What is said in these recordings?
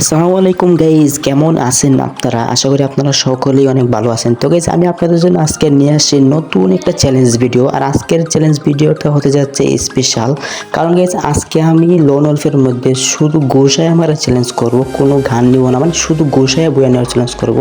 আসসালামু আলাইকুম গাইজ কেমন আছেন আপনারা? আশা করি আপনারা সকলেই অনেক ভালো আছেন। তো গাইজ আমি আপনাদের জন্য আজকে নিয়ে আসছি নতুন একটা চ্যালেঞ্জ ভিডিও আর আজকের চ্যালেঞ্জ ভিডিওটা হতে যাচ্ছে স্পেশাল কারণ গাইজ আজকে আমি লোন অল্পের মধ্যে শুধু গোসায় আমার চ্যালেঞ্জ করব, কোনো গান নিব না। মানে শুধু গোসায় বয়ে নেওয়ার চ্যালেঞ্জ করব।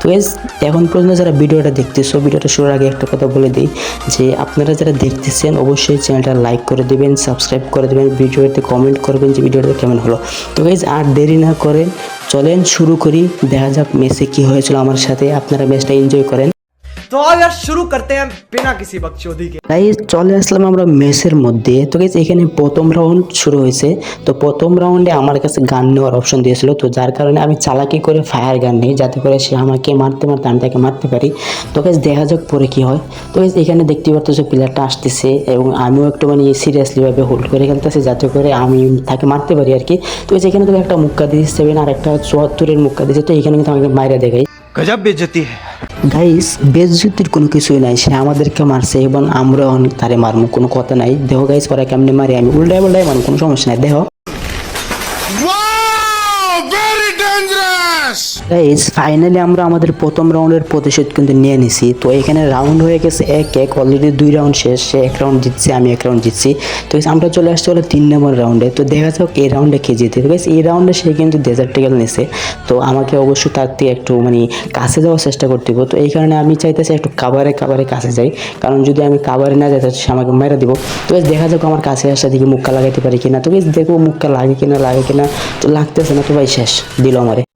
তো গাইজ এখন পর্যন্ত যারা ভিডিওটা দেখতেছো, ভিডিওটা শুরুর আগে একটা কথা বলে দিই যে, আপনারা যারা দেখতেছেন, অবশ্যই চ্যানেলটা লাইক করে দেবেন সাবস্ক্রাইব করে দেবেন, ভিডিওতে কমেন্ট করবেন যে ভিডিওটা কেমন হলো। তো গাইজ আর দেরি না করেন। চলেন শুরু করি। দেখা যাক মেসে কি হয়েছিল আমার সাথে। আপনারা ম্যাচটা এনজয় করেন। তো আর শুরু করতে হ্যাঁ বিনা কিসি বকচোদি কে গাইস চলে আসলাম আমরা মেসের মধ্যে। তো গাইস এখানে প্রথম রাউন্ড শুরু হয়েছে। তো প্রথম রাউন্ডে আমার কাছে গান নেওয়ার অপশন দিয়েছিল। তো যার কারণে আমি চালাকি করে ফায়ার গান নেই যাতে করে সে আমাকে মারতে মারতে আমি তাকে মারতে পারি। তো গাইস দেখা যাক পরে কি হয়। তো গাইস এখানে দেখতে পাচ্ছ যে প্লেয়ারটা আসতেছে এবং আমিও একটু মানে সিরিয়াসলিভাবে হোল্ড করে খেলতেছি যাতে করে আমি তাকে মারতে পারি আর কি। তো এখানে তো একটা মুক্কা দিয়ে সেভেন আর একটা চুয়াত্তরের মুক্কা দিয়েছে। তো এখানে কিন্তু আমাকে মাইরা দেখাই। গজব বেজতি। গাইস বেজ্জুতির কোনো কিছুই নাই। সে আমাদেরকে মারছে এবং আমরা অনেক তারে মারমু, কোনো কথা নাই। দেহ গাইস ওরা কেমনে মারি? আমি উল্টাই উল্টাই মারমু, কোনো সমস্যা নাই। দেহ গাইস ফাইনালি আমরা আমাদের প্রথম রাউন্ডের প্রতিশোধ কিন্তু নিয়ে নিছি। তো এখানে রাউন্ড হয়ে গেছে এক এক অলরেডি দুই রাউন্ড শেষ, সে এক রাউন্ড জিতছে, আমি এক রাউন্ড জিতছি। তো আমরা চলে আসছি হলো তিন নম্বর রাউন্ডে তো দেখা যাক এই রাউন্ডে কে জিতে। তো এই রাউন্ডে সে কিন্তু ডেজার্ট টিকেল নিছে। তো আমাকে অবশ্যই তার থেকে একটু মানে কাছে যাওয়ার চেষ্টা করতে হবে। তো এই কারণে আমি চাইতেছি একটু কাবারে কাবারে কাছে যাই। কারণ যদি আমি কাবারে না যাই, তাহলে সে আমাকে মেরে দিব। তো দেখা যাক আমার কাছে আসা দিকে মুক্কা লাগাইতে পারি কিনা। তো দেখব মুক্কা লাগে কিনা লাগে কিনা। তো লাগতেছে না, তো ভাই শেষ, দিল আমারে।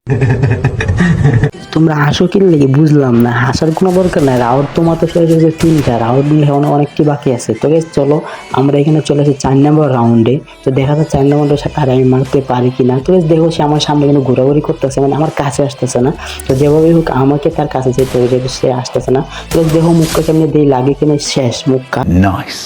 তোমরা হাসো কি? লেগে বুঝলাম না। হাসার কোনো দরকার নাই। রাউট তো শেষ হয়েছে তিনটা। রাউট নিয়ে অনেকটি বাকি আছে। তো guys, চলো আমরা এখানে চলে আসি চার নম্বর রাউন্ডে তো দেখা যাচ্ছে চার নম্বরের সাথে আর আমি মারতে পারি কিনা তো guys, দেখো সে আমার সামনে কিন্তু ঘোরাঘুরি করতেছে মানে আমার কাছে আসতেছে না। তো যেভাবে হোক আমাকে তার কাছে যেতে হবে সে আসতেছে না। তো দেখো মুখটা কেমনি দিয়ে লাগে কিনা শেষ মুখটা। Nice.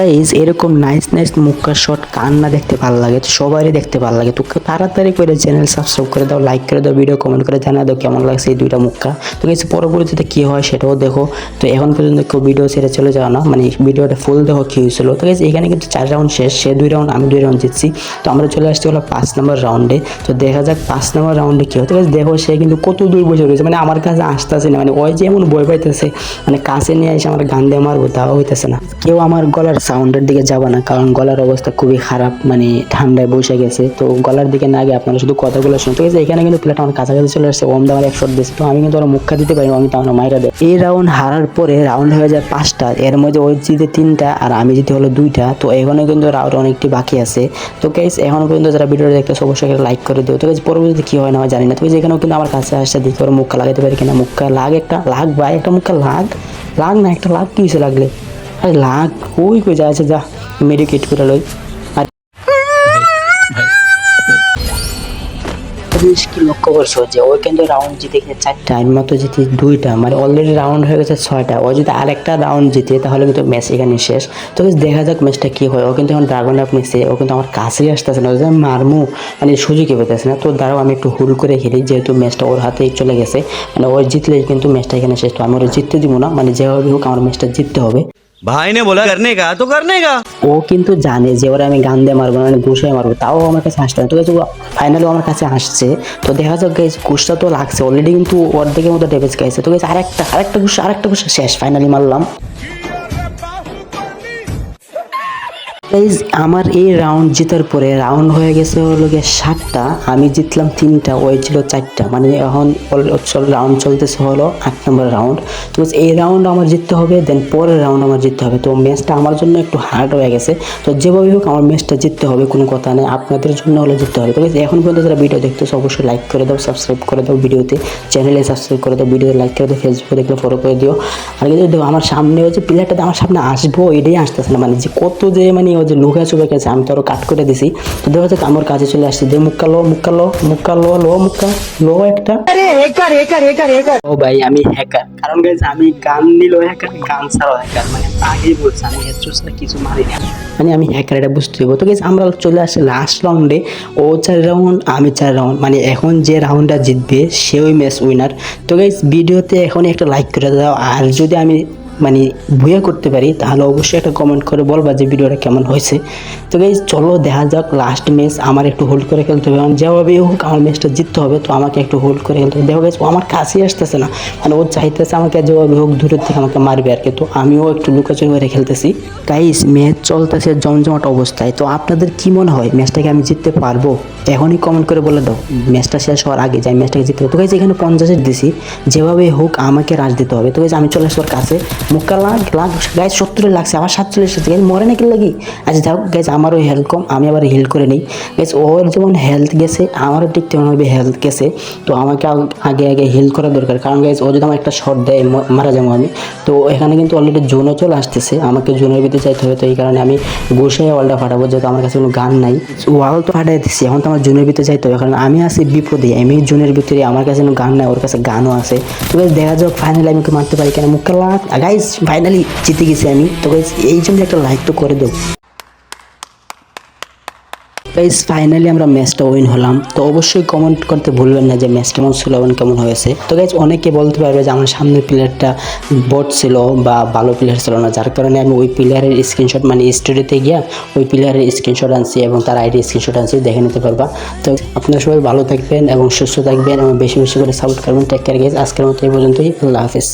গাইজ এরকম নাইস নাইস মুক্কার শট কার না দেখতে ভালো লাগে, তো সবারই দেখতে ভালো লাগে। তো তাড়াতাড়ি করে চ্যানেল সাবস্ক্রাইব করে দাও লাইক করে দাও ভিডিও কমেন্ট করে জানা দাও কেমন লাগছে এই দুইটা মুক্কা তো গেছে পরবর্তীতে কী হয় সেটাও দেখো। তো এখন পর্যন্ত কেউ ভিডিও ছেড়ে চলে যাও না মানে ভিডিওটা ফুল দেখো কী হয়েছিল। তো গেছে এখানে কিন্তু চার রাউন্ড শেষ, সে দুই রাউন্ড আমি দুই রাউন্ড জিতছি। তো আমরা চলে আসছি হলো পাঁচ নম্বর রাউন্ডে তো দেখা যাক পাঁচ নম্বর রাউন্ডে কী হয়। তো গেছে দেখো সে কিন্তু কত দূর বসে রয়েছে মানে আমার কাছে আসতেছে না মানে ওই যে এমন বই পাইতেছে মানে কাছে নিয়ে এসে আমার গান দিয়ে মারবো, তাও হইতেছে না। কেউ আমার গলার সাউন্ডের দিকে যাবে না, কারণ গলার অবস্থা খুবই খারাপ মানে ঠান্ডায় বসে গেছে। তো গলার দিকে না গিয়ে আপনারা শুধু কথাগুলো শুনতে গেছে এখানে কিন্তু প্লেট আমার কাছাকাছি চলে আসছে, ওম দামার এক শট দিয়েছে তো আমি কিন্তু ওরা মুখা দিতে পারি আমি তো আমার মাইরা দেয় এই রাউন্ড হারার পরে রাউন্ড হয়ে যায় পাঁচটা, এর মধ্যে ওই জিতে তিনটা আর আমি জিতে হলো দুইটা। তো এখানে কিন্তু রাউন্ড অনেকটি বাকি আছে। তো গাইস এখনও পর্যন্ত যারা ভিডিওটা দেখতেছে, অবশ্যই লাইক করে দিও। তো গাইস পরবর্তীতে কি হয় না আমি জানি না। তো এখানেও কিন্তু আমার কাছে আসছে, দেখি ওরা মুখা লাগাতে পারি কিনা। মুখা লাগ একটা, লাগ ভাই, একটা মুখা লাগ। লাগ না, একটা লাগ, কি হয়েছে লাগলে? আরে লাগ কই কই যা আছে যা মেডিকেট করে লই। আর কি লক্ষ্য করছ যে ওই কিন্তু রাউন্ড জিতে গেছে চারটা? আমি মতো জিতে দুইটা মানে অলরেডি রাউন্ড হয়ে গেছে ছয়টা। ও যদি আরেকটা রাউন্ড জিতে তাহলে কিন্তু ম্যাচ এখানে শেষ। তো দেখা যাক ম্যাচটা কি হয়। ও কিন্তু এখন ড্রাগন আপ নিচ্ছে ও কিন্তু আমার কাছেই আসতেছে না। আমি মারমু মানে সুযোগই পেতেছে না। তো দাঁড়াও আমি একটু হুল করে খেলি যেহেতু ম্যাচটা ওর হাতেই চলে গেছে। মানে ও জিতলে কিন্তু ম্যাচটা এখানে শেষ। তো আমি ওরা জিততে দিব না মানে যেভাবে হোক আমার ম্যাচটা জিততে হবে। ভাই নে বলা করনে কা তো করনে কা ও কিন্তু জানে যে ওরা আমি গান দে মারবো, না আমি মারবো। তাও আমার কাছে আসছে তো গেছে ফাইনালি আমার কাছে আসছে। তো দেখা যাক গেছে গুশটা তো লাগছে। অলরেডি কিন্তু অর্ধেকের মতো ড্যামেজ গেছে তো গেছে আরেকটা আরেকটা ঘুষ, আরেকটা গুশ শেষ। ফাইনালি মারলাম। গাইজ আমার এই রাউন্ড জেতার পরে রাউন্ড হয়ে গেছে হলো গিয়ে সাতটা। আমি জিতলাম তিনটা ওই ছিল চারটা। মানে এখন রাউন্ড চলতেছে হলো আট নম্বর রাউন্ড তো এই রাউন্ড আমার জিততে হবে দেন পরের রাউন্ড আমার জিততে হবে। তো ম্যাচটা আমার জন্য একটু হার্ড হয়ে গেছে। তো যেভাবে হোক আমার ম্যাচটা জিততে হবে কোনো কথা নেই। আপনাদের জন্য হলে জিততে হবে। তো guys, এখন পর্যন্ত যারা ভিডিও দেখতেছো অবশ্যই লাইক করে দাও সাবস্ক্রাইব করে দাও ভিডিওতে চ্যানেলে সাবস্ক্রাইব করে দাও ভিডিওতে লাইক করে দাও ফেসবুকে দেখলে ফলো করে দিও। আর কিন্তু আমার সামনে হচ্ছে প্লেয়ারটা আমার সামনে আসব এটাই আসতেছে না। মানে যে কত যে মানে যে লুকা চুপে গেছে আমি তো আরও কাট করে দিছি। তো দেখা যাচ্ছে আমার কাছে চলে আসছে। যে মুক্কা লো মুক্কা লো মুক্কা লো লো মুক্কা লো একটা। ও ভাই আমি হ্যাকার কারণ গাইজ আমি গান নিলো হ্যাকার গান ছাড়াও হ্যাকার মানে আগেই বলছি আমি হেডশট ছাড়া কিছু মারি না। মানে আমি হ্যাকার এটা বুঝতে হবে তো গাইজ আমরা চলে আসছি লাস্ট রাউন্ডে ও চার রাউন্ড আমি চার রাউন্ড মানে এখন যে রাউন্ডটা জিতবে সে ওই ম্যাচ উইনার তো গাইজ ভিডিওতে এখন একটা লাইক করে দাও। আর যদি আমি মানে ভুয়া করতে পারি, তাহলে অবশ্যই একটা কমেন্ট করে বলবা যে ভিডিওটা কেমন হয়েছে। তো গাইজ চলো দেখা যাক লাস্ট ম্যাচ আমার একটু হোল্ড করে খেলতে হবে। কারণ যেভাবেই হোক, আমার ম্যাচটা জিততে হবে, তো আমাকে একটু হোল্ড করে খেলতে হবে। দেখো গাইজ ও আমার কাছেই আসতেছে না। মানে ও চাইতেছে আমাকে যেভাবে হোক, দূরের থেকে আমাকে মারবে আর কি। তো আমিও একটু লুকাচুরি করে খেলতেছি। গাইজ ম্যাচ চলতেছে জমজমাট অবস্থায়। তো আপনাদের কি মনে হয় ম্যাচটাকে আমি জিততে পারব? এখনই কমেন্ট করে বলে দাও। ম্যাচটা শেষ হওয়ার আগে যাই ম্যাচটাকে জিততে পারব তো গাইজ এখানে পঞ্চাশের দিছি। যেভাবে হোক, আমাকে রাজ দিতে হবে। তো গাইজ আমি চলে আসব ওর কাছে। মুখটা লাগ লাগ। গাইজ সত্তরে লাগছে আবার সাতচল্লিশ আসছে গাইজ মরে নাকি লাগি? আচ্ছা যাও গাইজ আমারও হেলথ কম, আমি আবার হিল করে নিই। গাইজ ওর যেমন হেলথ গেছে, আমারও ঠিক তেমনভাবে হেলথ গেছে। তো আমাকে আগে আগে হিল করা দরকার। কারণ গাইজ ও যদি আমার একটা শট দেয় মারা যাব আমি। তো এখানে কিন্তু অলরেডি জোনও চলে আসতেছে। আমাকে জোনের ভিতরে যাইতে হবে। তো এই কারণে আমি বসে ওয়ালটা ফাটাবো, যেহেতু আমার কাছে কোনো গান নাই। ওয়াল তো ফাটাই দিচ্ছি এখন তো আমার জোনের ভিতরে যাইতে হবে। কারণ, আমি আছি বিপদে। আমি জোনের ভিতরে, আমার কাছে কোনো গান নাই, ওর কাছে গানও আছে। তো দেখা যাক ফাইনালি আমি মারতে পারি? কেন মুখে লাগ? গাইজ ফাইনালি জিতে গেছি আমি। তো guys, এই জন্য একটা লাইক তো করে দেবো গাইজ ফাইনালি আমরা ম্যাচটা উইন হলাম। তো অবশ্যই কমেন্ট করতে ভুলবেন না যে ম্যাচ কেমন ছিল এবং কেমন হয়েছে। তো গাইজ অনেকে বলতে পারবে যে আমার সামনের প্লেয়ারটা বট ছিল বা ভালো প্লেয়ার ছিল না। যার কারণে আমি ওই প্লেয়ারের স্ক্রিনশট মানে স্টোরিতে গিয়া ওই প্লেয়ারের স্ক্রিনশট আনছি এবং তার আইডি স্ক্রিনশট আনছি দেখে নিতে পারবা। তো আপনারা সবাই ভালো থাকবেন এবং সুস্থ থাকবেন এবং বেশি বেশি করে সাপোর্ট করবেন। টেক কেয়ার গেজ আজকের মতো এই পর্যন্তই। আল্লাহ হাফিজ।